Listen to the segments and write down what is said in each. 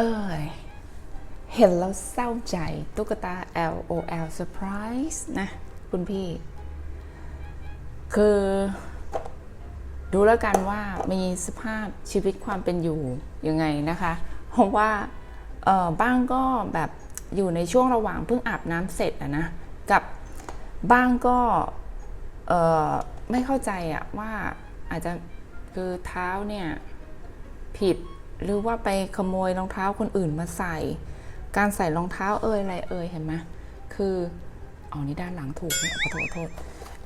เอ้ยเห็นแล้วเศร้าใจตุ๊กตา LOL Surprise นะ คุณพี่ คือ ดูแล้วกันว่ามีสภาพชีวิตความเป็นอยู่ยังไงนะคะ เพราะว่าบ้างก็แบบอยู่ในช่วงระหว่างเพิ่งอาบน้ำเสร็จอะนะ กับบ้างก็ไม่เข้าใจอะว่าอาจจะคือเท้าเนี่ยผิด หรือว่าไปขโมยรองเท้าคนอื่นมาใส่ การใส่รองเท้าเอ่ยอะไรเอ่ยเห็นไหมคือเอานี่ด้านหลังถูกไหมขอโทษโทษ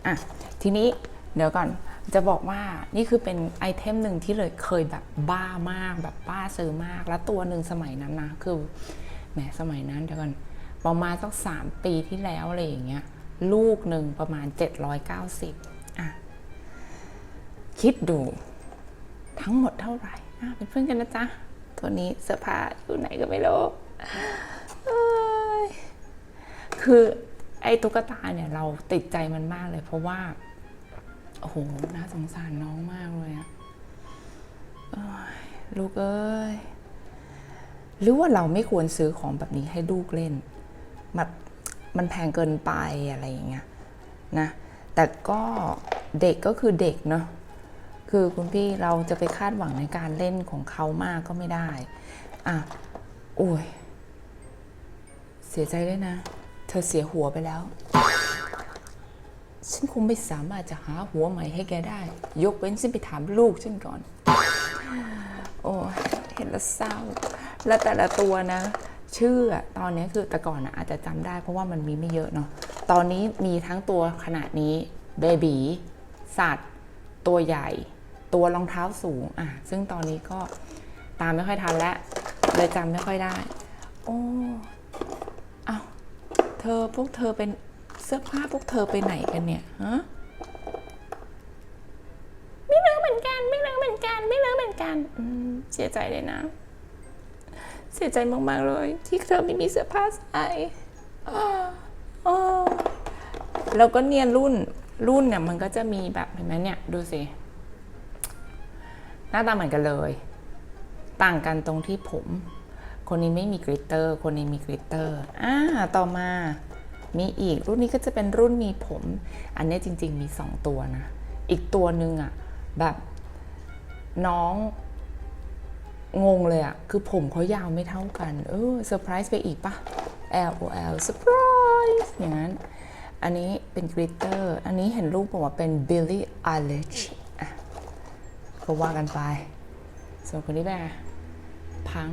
อะทีนี้เดี๋ยวก่อนจะบอกว่านี่คือเป็นไอเทมหนึ่งที่เลยเคยแบบบ้ามากแบบบ้าซื้อมาก แล้วตัวหนึ่งสมัยนั้นนะคือแหมสมัยนั้นเดี๋ยวก่อนประมาณสักสามปีที่แล้วอะไรอย่างเงี้ยลูกหนึ่งประมาณ 790อะคิดดูทั้งหมดเท่าไหร่ เป็นเพื่อนกันนะจ๊ะ ตัวนี้เสื้อผ้าอยู่ไหนก็ไม่รู้คือไอ้ตุ๊กตาเนี่ยเราติดใจมันมากเลย เพราะว่า โอ้โห น่าสงสารน้องมากเลยอะลูกเอ้ย หรือว่าเราไม่ควรซื้อของแบบนี้ให้ลูกเล่น แบบมันแพงเกินไปอะไรอย่างเงี้ยนะ แต่ก็เด็กก็คือเด็กเนาะ คือคุณพี่เราจะไปคาดหวังในการเล่นของเขามากก็ไม่ได้ อะโอ้ย เสียใจด้วยนะ เธอเสียหัวไปแล้ว ฉันคงไม่สามารถจะหาหัวใหม่ให้แกได้ ยกเว้นฉันไปถามลูกฉันก่อน โอ้ยเห็นแล้วเศร้า แล้วแต่ละตัวนะ ชื่ออะตอนนี้คือแต่ก่อนอะอาจจะจำได้เพราะว่ามันมีไม่เยอะเนาะ ตอนนี้มีทั้งตัวขนาดนี้เบบีสัตว์ ตัวใหญ่ ตัวรองเท้าสูงอะซึ่งตอนนี้ก็ตามไม่ค่อยทันแล้วเลยจำไม่ค่อยได้ โอ้เอาเธอพวกเธอเป็นเสื้อผ้าพวกเธอไปไหนกันเนี่ยฮะไม่รู้เหมือนกัน ไม่รู้เหมือนกัน ไม่รู้เหมือนกันเสียใจเลยนะ เสียใจมากๆเลย ที่เธอไม่มีเสื้อผ้าใส่แล้วก็เนี่ยรุ่นรุ่นเนี่ยมันก็จะมีแบบเห็นไหมเนี่ยดูสิ หน้าตาเหมือนกันเลย ต่างกันตรงที่ผม คนนี้ไม่มีกริตเตอร์ คนนี้มีกริตเตอร์อ่าต่อมามีอีกรุ่นนี้ก็จะเป็นรุ่นมีผม อันนี้จริง ๆ มี 2 ตัวนะ อีกตัวหนึ่งอะแบบน้องงงเลยอะคือผมเขายาวไม่เท่ากัน เออเซอร์ไพรส์ไปอีกปะ L O L เซอร์ไพรส์อย่างนั้น อันนี้เป็นกริตเตอร์ อันนี้เห็นรูปบอกว่าเป็น Billie Eilish ก็ว่ากันไป ส่วนคนนี้แบบพัง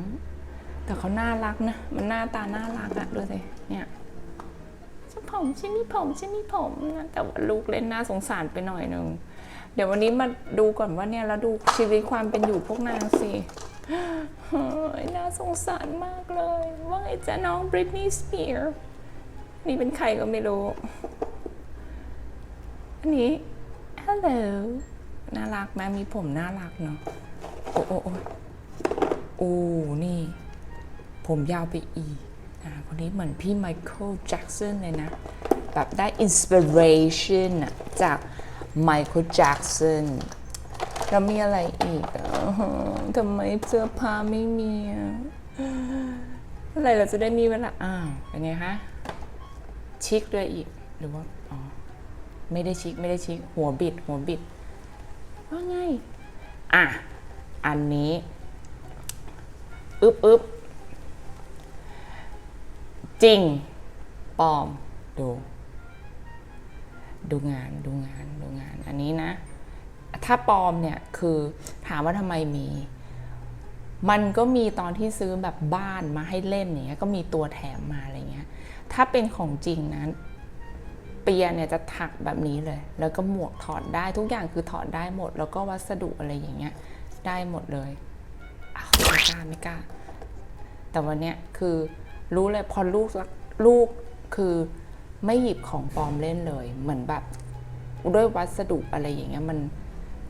แต่เขาน่ารักนะ มันหน้าตาน่ารักอะดูสิ เนี่ยฉันผมฉันมีผมฉันมีผมนะแต่ว่าลูกเล่นน่าสงสารไปหน่อยหนึ่ง เดี๋ยววันนี้มาดูก่อนว่าเนี่ยแล้วดูชีวิตความเป็นอยู่พวกนางสิน่าสงสารมากเลย ว่าไงจ๊ะน้องบริตนีย์สเปียร์นี่เป็นใครก็ไม่รู้ อันนี้ hello น่ารักไหมมีผมน่ารักเนาะโอ้โอ้โอ้โอ้นี่ ผมยาวไปอีกอ่าคนนี้เหมือนพี่ไมเคิลแจ็กสันเลยนะ แบบได้อินสปิเรชันจากไมเคิลแจ็กสันแล้วมีอะไรอีกอทำไมเสื้อผ้าไม่มีอะเมื่อไรเราจะได้มีเวลาอ้าวเป็นไงคะชิคด้วยอีกหรือว่าอ๋อไม่ได้ชิคไม่ได้ชิคหัวบิด หัวบิด ว่าไง อะ อันนี้อึบอึบจริง ปลอม ดู ดูงาน ดูงาน ดูงาน อันนี้นะ ถ้าปลอมเนี่ย คือถามว่าทำไมมี มันก็มีตอนที่ซื้อแบบบ้านมาให้เล่นอย่างเงี้ย ก็มีตัวแถมมาอะไรเงี้ย ถ้าเป็นของจริงนะ เปียเนี่ยจะถักแบบนี้เลย แล้วก็หมวกถอดได้ทุกอย่างคือถอดได้หมด แล้วก็วัสดุอะไรอย่างเงี้ยได้หมดเลยไม่กล้าไม่กล้า แต่วันเนี้ยคือรู้เลยพอลูกรักลูกคือไม่หยิบของปลอมเล่นเลย เหมือนแบบด้วยวัสดุอะไรอย่างเงี้ยมัน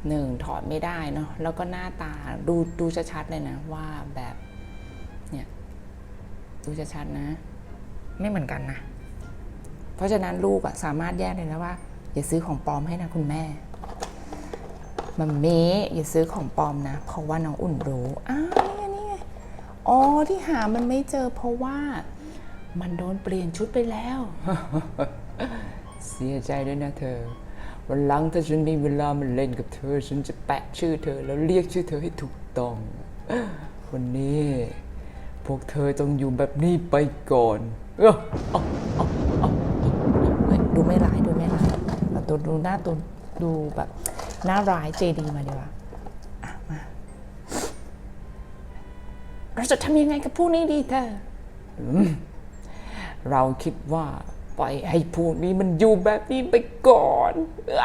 หนึ่งถอดไม่ได้เนาะแล้วก็หน้าตาดูดูชัดๆเลยนะว่าแบบเนี่ยดูชัดๆนะ ไม่เหมือนกันนะ เพราะฉะนั้นลูกอะสามารถแยกเลยนะว่า อย่าซื้อของปลอมให้นะคุณแม่มัมมี่อย่าซื้อของปลอมนะ เพราะว่าน้องอุ่นรู้อ้าวนี่ไงนี่ไงอ๋อที่หามันไม่เจอเพราะว่า มันโดนเปลี่ยนชุดไปแล้ว เสียใจด้วยนะเธอวันหลังถ้าฉันมีเวลามาเล่นกับเธอ ฉันจะแปะชื่อเธอ แล้วเรียกชื่อเธอให้ถูกต้อง วันนี้ พวกเธอต้องอยู่แบบนี้ไปก่อน เออ ตัวดูหน้าตัวดูแบบหน้าร้ายเจดีมาดีกว่าอะมาเราจะทำยังไงกับพวกนี้ดีเธออเราคิดว่า ปล่อยให้พวกนี้มันอยู่แบบนี้ไปก่อนอ